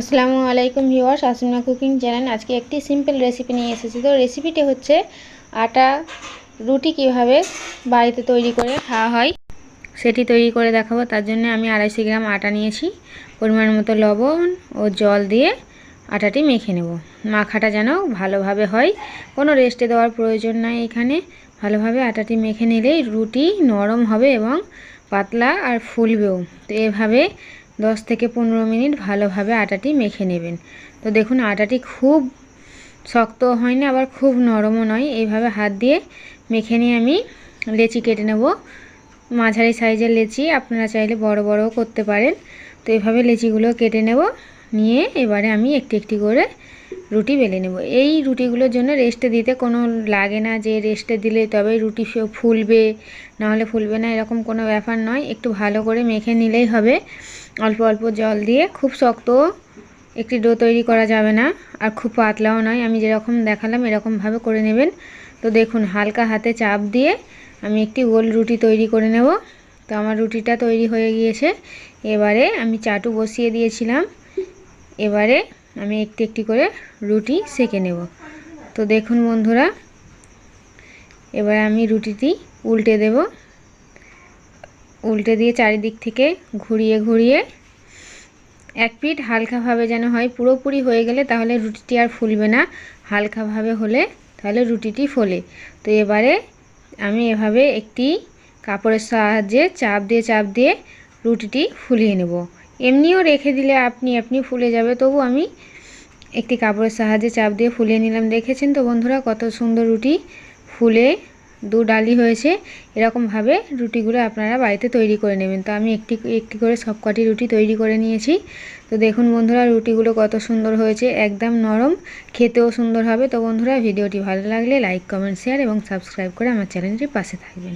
আসসালামু আলাইকুম viewers Asima cooking channel. আজকে একটি সিম্পল রেসিপি নিয়ে এসেছি। তো রেসিপিটি হচ্ছে আটা রুটি কীভাবে বাড়িতে তৈরি করে খাওয়া হয় সেটি তৈরি করে দেখাবো। তার জন্য আমি আড়াইশো গ্রাম আটা নিয়েছি। পরিমাণ মতো লবণ ও জল দিয়ে আটাটি মেখে নেব। মাখাটা যেন ভালোভাবে হয়। কোনো রেস্টে দেওয়ার প্রয়োজন নাই এখানে। ভালোভাবে আটাটি মেখে নিলেই রুটি নরম হবে এবং পাতলা আর ফুলবেও। তো এভাবে দশ থেকে পনেরো মিনিট ভালোভাবে আটাটি মেখে নেবেন। তো দেখুন, আটাটি খুব শক্ত হয় না আবার খুব নরমও নয়। এইভাবে হাত দিয়ে মেখে নিয়ে আমি লেচি কেটে নেব। মাঝারি সাইজের লেচি আপনারা চাইলে বড় বড়ও করতে পারেন। তো এভাবে লেচিগুলো কেটে নেব। নিয়ে এবারে আমি একটি একটি করে রুটি বেলে নেব। এই রুটিগুলোর জন্য রেস্টে দিতে কোনো লাগে না যে রেস্টে দিলে তবে রুটি ফুলবে, নাহলে ফুলবে না, এরকম কোনো ব্যাপার নয়। একটু ভালো করে মেখে নিলেই হবে। অল্প অল্প জল দিয়ে খুব শক্ত একটি ডো তৈরি করা যাবে না, আর খুব পাতলাও নয়। আমি যেরকম দেখালাম এরকমভাবে করে নেবেন। তো দেখুন, হালকা হাতে চাপ দিয়ে আমি একটি গোল রুটি তৈরি করে নেব। তো আমার রুটিটা তৈরি হয়ে গিয়েছে। এবারে আমি চাটু বসিয়ে দিয়েছিলাম। এবারে আমি একটি একটি করে রুটি সেকে নেব। তো দেখুন বন্ধুরা, এবার আমি রুটিটি উল্টে দেব। উল্টে দিয়ে চারিদিক থেকে ঘুরিয়ে ঘুরিয়ে এক পিঠ হালকাভাবে যেন হয় পুরোপুরি হয়ে গেলে তাহলে রুটিটি আর ফুলবে না। হালকাভাবে হলে তাহলে রুটিটি ফোলে। তো এবারে আমি এভাবে একটি কাপড়ের সাহায্যে চাপ দিয়ে চাপ দিয়ে রুটিটি ফুলিয়ে নেব। এমনিও রেখে দিলে আপনি আপনি ফুলে যাবে। তবু আমি একটি কাপড়ের সাহায্যে চাপ দিয়ে ফুলিয়ে নিলাম। দেখেছেন তো বন্ধুরা কত সুন্দর রুটি ফুলে দু ডালি হয়েছে। এরকমভাবে রুটিগুলো আপনারা বাড়িতে তৈরি করে নেবেন। তো আমি একটি একটি করে সব কটি রুটি তৈরি করে নিয়েছি। তো দেখুন বন্ধুরা রুটিগুলো কত সুন্দর হয়েছে। একদম নরম, খেতেও সুন্দর হবে। তো বন্ধুরা ভিডিওটি ভালো লাগলে লাইক, কমেন্ট, শেয়ার এবং সাবস্ক্রাইব করে আমার চ্যানেলটির পাশে থাকবেন।